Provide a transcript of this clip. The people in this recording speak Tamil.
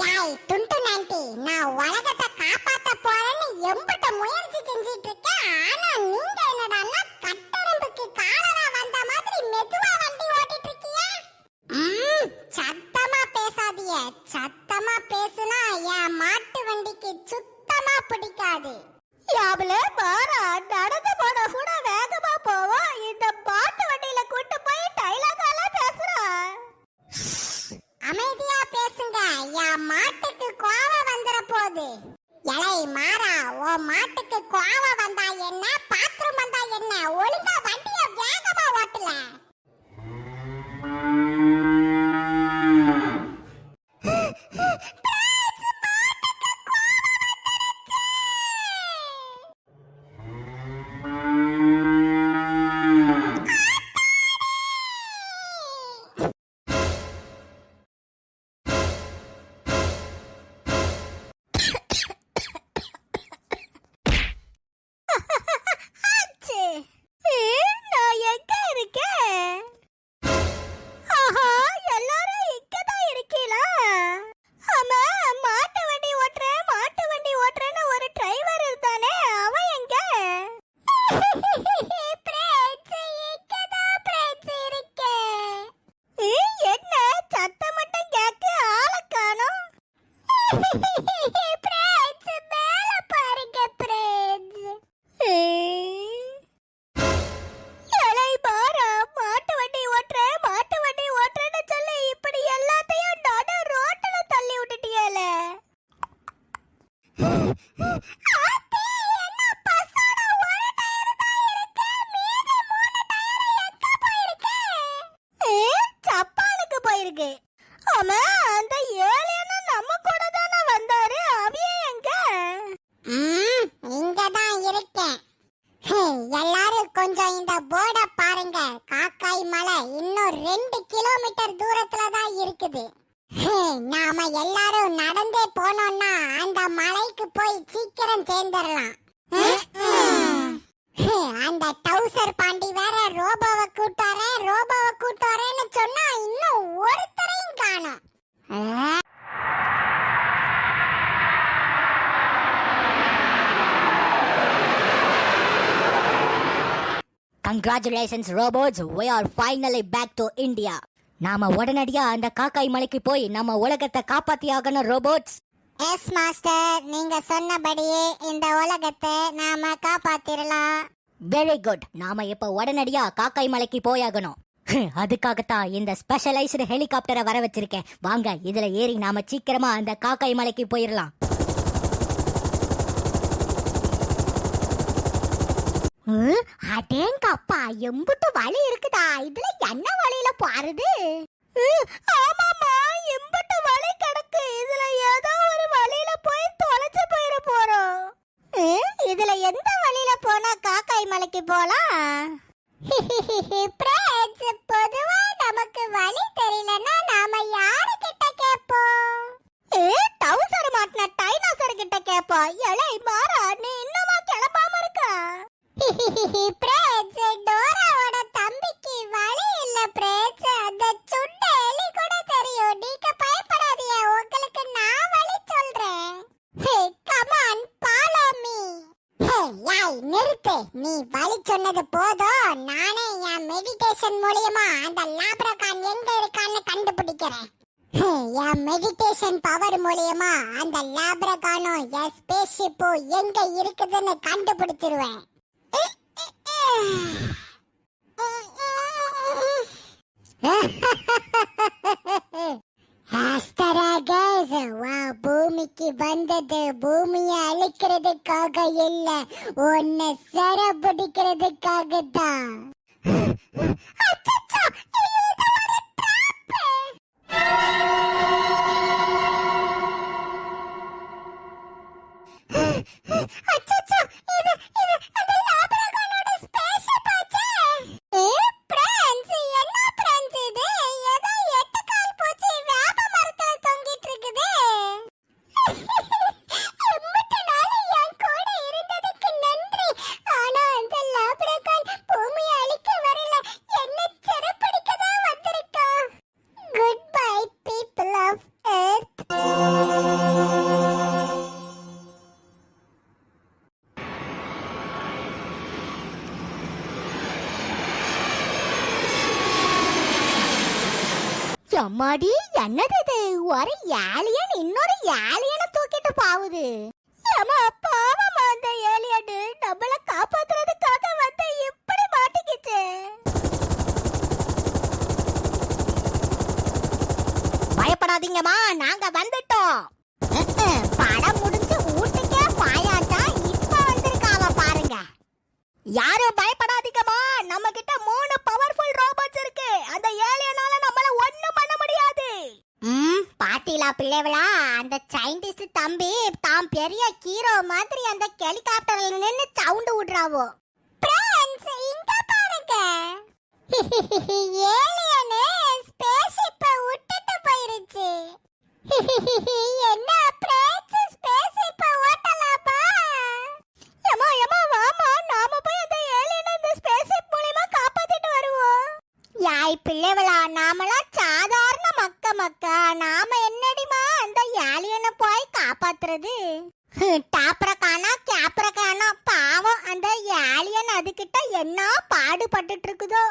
யாய் டுண்டு நைன்டி நான் உலகத்தை காப்பாத்த போறேன்னு எம்பிட்ட முயற்சி செஞ்சிட்டு இருக்கேன். ஆனா நீங்க என்னடான்னா என்ன? சத்தம் மட்டும் கேக்கு ஆளை காணோம். போய் சீக்கிரம் சேர்ந்துடலாம். அந்த டவுசர் பாண்டி வேற ரோபோவை கூட்டு வரேன் ரோபோவை கூட்டு வரேன்னு சொன்னா இன்னும் ஒருத்தரையும் காணும். Congratulations robots we are finally back to India நாம உடனடியா அந்த காக்காய் மலைக்கு போய் நம்ம உலகத்தை காப்பாத்தி ஆகணும் ரோபோட்ஸ் எஸ் மாஸ்டர் நீங்க சொன்னபடியே இந்த உலகத்தை நாம காப்பாத்திரலாம். வெரி குட் நாம இப்ப உடனடியா காக்காய் மலைக்கு போயாகணும். அதுக்காகத்தான் இந்த ஸ்பெஷலைஸ்டு ஹெலிகாப்டரை வர வச்சிருக்கேன். வாங்க இதுல ஏறி நாம சீக்கிரமா அந்த காக்காய் மலைக்கு போயிடலாம் அடேங்கப்பா எம்புட்டு வழி இருக்குதா? இதுல என்ன வழியில பாருது ஆமாமா எம்புட்டு வழி கிடக்கு. இதுல ஏதோ ஒரு வழியில போய் தொலைச்சு போயிட போறோம் இதுல எந்த வழியில போனா வேலைக்கு போலாம். பொதுவா நமக்கு வழி தெரியலன்னா நாம யாரு கிட்ட கேட்போம்? ஏ டவுசர் மாட்டின கிட்ட கேப்பா எலை மாறா நீ இன்னுமா கிளம்பாம இருக்கா? நீ வழி சொன்னது போதும். நானே என் மெடிடேஷன் மூலியமா அந்த லாப்ரகான் எங்க இருக்கான்னு கண்டுபிடிக்கிறேன். என் மெடிடேஷன் பவர் மூலியமா அந்த லாப்ரகானும் என் ஸ்பேஸ்ஷிப்பும் எங்க இருக்குதுன்னு கண்டுபிடிச்சிருவேன் ஆஸ்தராகஸ், வா பூமிக்கு வந்தது பூமியை அழிக்கிறதுக்காக இல்ல உன்னை சர பிடிக்கிறதுக்காக தான் எம்மாடி என்னது இது? ஒரு ஏலியன் இன்னொரு ஏலியனை தூக்கிட்டு பாவுது. ஏமா பாவமா அந்த ஏலியனு நம்மள காப்பாத்துறதுக்காக வந்து இப்படி மாட்டிக்கிச்சு. பயப்படாதீங்கம்மா நாங்க வந்துட்டோம். படம் முடிஞ்சு வீட்டுக்கே பாயாட்டா இப்ப வந்திருக்காவ பாருங்க. யாரும் பய நம்ம கிட்ட மூணு பவர்ஃபுல் ரோபோட்ஸ் இருக்கு அந்த ஏலியனால நம்மள ஒண்ணும் பண்ண முடியாது ம் பாத்தீங்களா பிள்ளைகளா அந்த சயின்டிஸ்ட் தம்பி தாம் பெரிய ஹீரோ மாதிரி அந்த ஹெலிகாப்டர்ல நின்னு சவுண்ட் விடுறாவோ பிரான்ஸ் இங்க பாருங்க. ஏலியனு இப்ப விட்டுட்டு போயிருச்சு. என்ன பிரான்ஸ் ஸ்பேஸ் இப்ப ஓட்டலாமா? ஏமா ஏமா வாமா நாம போய் அந்த ஏலியனை இந்த ஸ்பேஸ்ஷிப் மூலமா காப்பாத்திட்டு வருவோம். யாய் பிள்ளைகளா நாமலாம் சாதாரண மக்க மக்கா. நாம என்ன அந்த ஏலியனை போய் காப்பாத்துறது. டாப்ரக்கானா கேப்ரக்கானா பாவம் அந்த ஏலியன் அதுகிட்ட என்ன பாடுபட்டுட்டு இருக்குதோ?